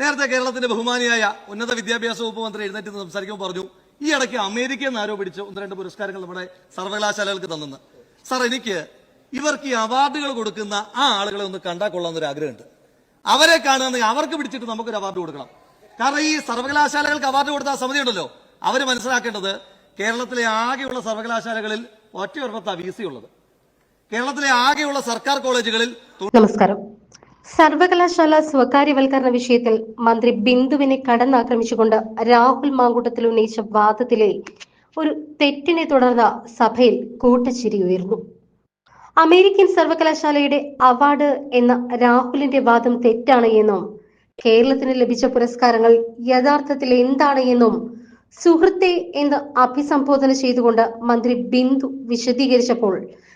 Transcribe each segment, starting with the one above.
നേരത്തെ കേരളത്തിന്റെ ബഹുമാനിയായ ഉന്നത വിദ്യാഭ്യാസ വകുപ്പ് മന്ത്രി എഴുന്നേറ്റ് സംസാരിക്കുമ്പോൾ പറഞ്ഞു ഈ ഇടയ്ക്ക് അമേരിക്കയിൽ നിന്ന് ആരോപിച്ച് ഒന്ന് രണ്ട് പുരസ്കാരങ്ങൾ നമ്മുടെ സർവകലാശാലകൾക്ക് തന്നെന്ന്. സാർ എനിക്ക് ഇവർക്ക് ഈ അവാർഡുകൾ കൊടുക്കുന്ന ആ ആളുകളെ ഒന്ന് കണ്ടാൽ കൊള്ളാമെന്നൊരു ആഗ്രഹമുണ്ട്. അവരെ കാണുകയാണെങ്കിൽ അവർക്ക് പിടിച്ചിട്ട് നമുക്കൊരു അവാർഡ് കൊടുക്കണം. കാരണം ഈ സർവകലാശാലകൾക്ക് അവാർഡ് കൊടുത്ത സമിതി ഉണ്ടല്ലോ അവർ മനസ്സിലാക്കേണ്ടത് കേരളത്തിലെ ആകെയുള്ള സർവകലാശാലകളിൽ ഒറ്റ ഒറ്റയൊരുപ്പത്താ വി സി ഉള്ളത്. കേരളത്തിലെ ആകെയുള്ള സർക്കാർ കോളേജുകളിൽ നമസ്കാരം. സർവകലാശാല സ്വകാര്യവൽക്കരണ വിഷയത്തിൽ മന്ത്രി ബിന്ദുവിനെ കടന്നാക്രമിച്ചുകൊണ്ട് രാഹുൽ മാങ്കൂട്ടത്തിൽ ഉന്നയിച്ച വാദത്തിലെ ഒരു തെറ്റിനെ തുടർന്ന് സഭയിൽ കൂട്ടച്ചിരി ഉയർന്നു. അമേരിക്കൻ സർവകലാശാലയുടെ അവാർഡ് എന്ന രാഹുലിന്റെ വാദം തെറ്റാണ് എന്നും കേരളത്തിന് ലഭിച്ച പുരസ്കാരങ്ങൾ യഥാർത്ഥത്തിൽ എന്താണ് എന്നും സുഹൃത്തെ എന്ന് അഭിസംബോധന ചെയ്തുകൊണ്ട് മന്ത്രി ബിന്ദു വിശദീകരിച്ചപ്പോൾ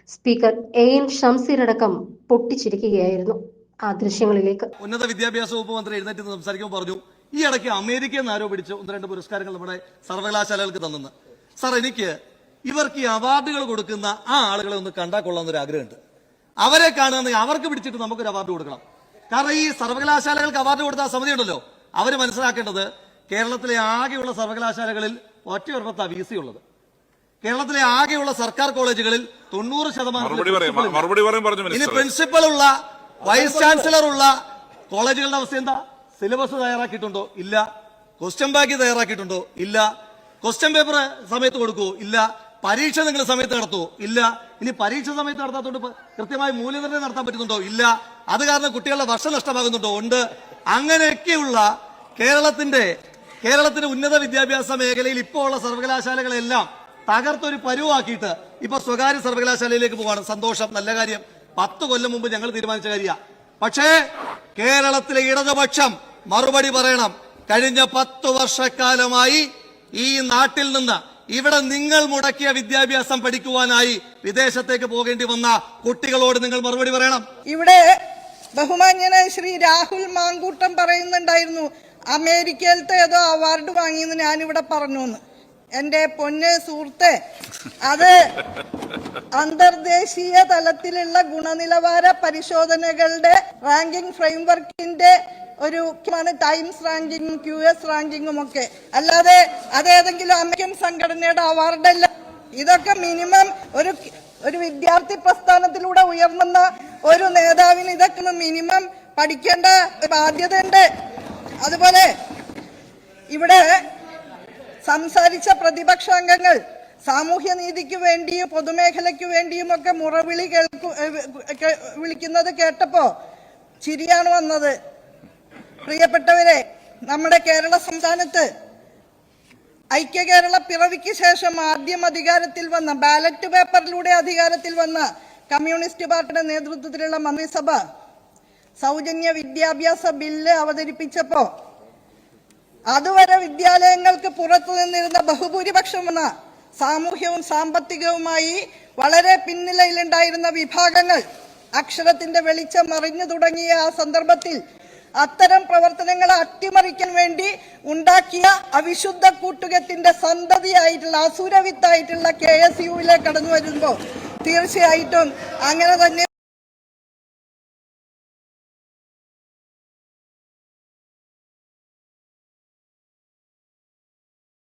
സ്പീക്കർ എ എൻ ഷംസീർ അടക്കം പൊട്ടിച്ചിരിക്കുകയായിരുന്നു. ആ ദൃശ്യങ്ങളിലേക്ക് ഉന്നത വിദ്യാഭ്യാസ വകുപ്പ് മന്ത്രി എഴുന്നേറ്റ് സംസാരിക്കുമ്പോൾ പറഞ്ഞു ഈ ഇടയ്ക്ക് അമേരിക്കയിൽ നിന്ന് ആരോപിച്ച് ഒന്ന് രണ്ട് പുരസ്കാരങ്ങൾ നമ്മുടെ സർവകലാശാലകൾക്ക് തന്നെന്ന്. സാർ എനിക്ക് ഇവർക്ക് ഈ അവാർഡുകൾ കൊടുക്കുന്ന ആ ആളുകളെ ഒന്ന് കണ്ടാൽ കൊള്ളാമെന്നൊരു ആഗ്രഹമുണ്ട്. അവരെ കാണുകയാണെങ്കിൽ അവർക്ക് പിടിച്ചിട്ട് നമുക്കൊരു അവാർഡ് കൊടുക്കണം. കാരണം ഈ സർവകലാശാലകൾക്ക് അവാർഡ് കൊടുത്ത ആ സമിതി ഉണ്ടല്ലോ അവർ മനസ്സിലാക്കേണ്ടത് കേരളത്തിലെ ആകെയുള്ള സർവകലാശാലകളിൽ ഒറ്റയൊരുപ്പത്താ വി സി ഉള്ളത്. കേരളത്തിലെ ആകെയുള്ള സർക്കാർ കോളേജുകളിൽ തൊണ്ണൂറ് ശതമാനം മറുപടി പറയാം മറുപടി പറയാൻ പറഞ്ഞു ഇനി പ്രിൻസിപ്പൾ പ്രിൻസിപ്പൽ ഉള്ള വൈസ് ചാൻസലർ ഉള്ള കോളേജുകളുടെ അവസ്ഥ എന്താ? സിലബസ് തയ്യാറാക്കിയിട്ടുണ്ടോ? ഇല്ല. ക്വസ്റ്റ്യൻ ബാങ്ക് തയ്യാറാക്കിയിട്ടുണ്ടോ? ഇല്ല. ക്വസ്റ്റ്യൻ പേപ്പർ സമയത്ത് കൊടുക്കുവോ? ഇല്ല. പരീക്ഷ നിങ്ങൾ സമയത്ത് നടത്തുവോ? ഇല്ല. ഇനി പരീക്ഷ സമയത്ത് നടത്താത്തോണ്ട് കൃത്യമായി മൂല്യനിർണയം നടത്താൻ പറ്റുന്നുണ്ടോ? ഇല്ല. അത് കാരണം കുട്ടികളുടെ വർഷം നഷ്ടമാകുന്നുണ്ടോ? ഉണ്ട്. അങ്ങനെയൊക്കെയുള്ള കേരളത്തിന്റെ കേരളത്തിന്റെ ഉന്നത വിദ്യാഭ്യാസ മേഖലയിൽ ഇപ്പോൾ ഉള്ള സർവകലാശാലകളെല്ലാം തകർത്തൊരു പരുവാക്കിയിട്ട് ഇപ്പൊ സ്വകാര്യ സർവകലാശാലയിലേക്ക് പോവാണ്. സന്തോഷം. നല്ല കാര്യം. പത്ത് കൊല്ലം മുമ്പ് ഞങ്ങൾ തീരുമാനിച്ച കാര്യ. പക്ഷേ കേരളത്തിലെ ഇടതുപക്ഷം മറുപടി പറയണം. കഴിഞ്ഞ പത്തു വർഷക്കാലമായി ഈ നാട്ടിൽ നിന്ന് ഇവിടെ നിങ്ങൾ മുടക്കിയ വിദ്യാഭ്യാസം പഠിക്കുവാനായി വിദേശത്തേക്ക് പോകേണ്ടി വന്ന കുട്ടികളോട് നിങ്ങൾ മറുപടി പറയണം. ഇവിടെ ബഹുമാന്യനായ ശ്രീ രാഹുൽ മാങ്കൂട്ടം പറയുന്നുണ്ടായിരുന്നു അമേരിക്കയിലത്തെ ഏതോ അവാർഡ് വാങ്ങിയെന്ന് ഞാനിവിടെ പറഞ്ഞു എന്റെ പൊന്ന് സുഹൃത്തെ അത് അന്തർദേശീയ തലത്തിലുള്ള ഗുണനിലവാര പരിശോധനകളുടെ റാങ്കിംഗ് ഫ്രെയിംവർക്കിന്റെ ഒരു ആണ് ടൈംസ് റാങ്കിങ്ങും ക്യു എസ് റാങ്കിങ്ങും ഒക്കെ. അല്ലാതെ അതേതെങ്കിലും അമേരിക്കൻ സംഘടനയുടെ അവാർഡല്ല ഇതൊക്കെ മിനിമം ഒരു ഒരു വിദ്യാർത്ഥി പ്രസ്ഥാനത്തിലൂടെ ഉയർന്നുന്ന ഒരു നേതാവിന് ഇതൊക്കെ മിനിമം പഠിക്കേണ്ട ബാധ്യതയുണ്ട്. അതുപോലെ ഇവിടെ സംസാരിച്ച പ്രതിപക്ഷാംഗങ്ങൾ സാമൂഹ്യനീതിക്ക് വേണ്ടിയും പൊതുമേഖലയ്ക്ക് വേണ്ടിയുമൊക്കെ മുറവിളി കേൾക്കു വിളിക്കുന്നത് കേട്ടപ്പോ ചിരിയാണ് വന്നത്. പ്രിയപ്പെട്ടവരെ നമ്മുടെ കേരള സംസ്ഥാനത്ത് ഐക്യ കേരള പിറവിക്ക് ശേഷം ആദ്യം അധികാരത്തിൽ വന്ന ബാലറ്റ് പേപ്പറിലൂടെ അധികാരത്തിൽ വന്ന കമ്മ്യൂണിസ്റ്റ് പാർട്ടിയുടെ നേതൃത്വത്തിലുള്ള മന്ത്രിസഭ സൗജന്യ വിദ്യാഭ്യാസ ബില്ല് അവതരിപ്പിച്ചപ്പോ അതുവരെ വിദ്യാലയങ്ങൾക്ക് പുറത്തു നിന്നിരുന്ന ബഹുഭൂരിപക്ഷമെന്ന സാമൂഹ്യവും സാമ്പത്തികവുമായി വളരെ പിന്നിലയിലുണ്ടായിരുന്ന വിഭാഗങ്ങൾ അക്ഷരത്തിന്റെ വെളിച്ചം മറിഞ്ഞു തുടങ്ങിയ ആ സന്ദർഭത്തിൽ അത്തരം പ്രവർത്തനങ്ങളെ അട്ടിമറിക്കാൻ വേണ്ടി ഉണ്ടാക്കിയ അവിശുദ്ധ കൂട്ടുകെട്ടിന്റെ സന്തതിയായിട്ടുള്ള അസുരവിത്തായിട്ടുള്ള കെ എസ് യുവിലേക്ക് കടന്നു വരുമ്പോൾ തീർച്ചയായിട്ടും അങ്ങനെ തന്നെ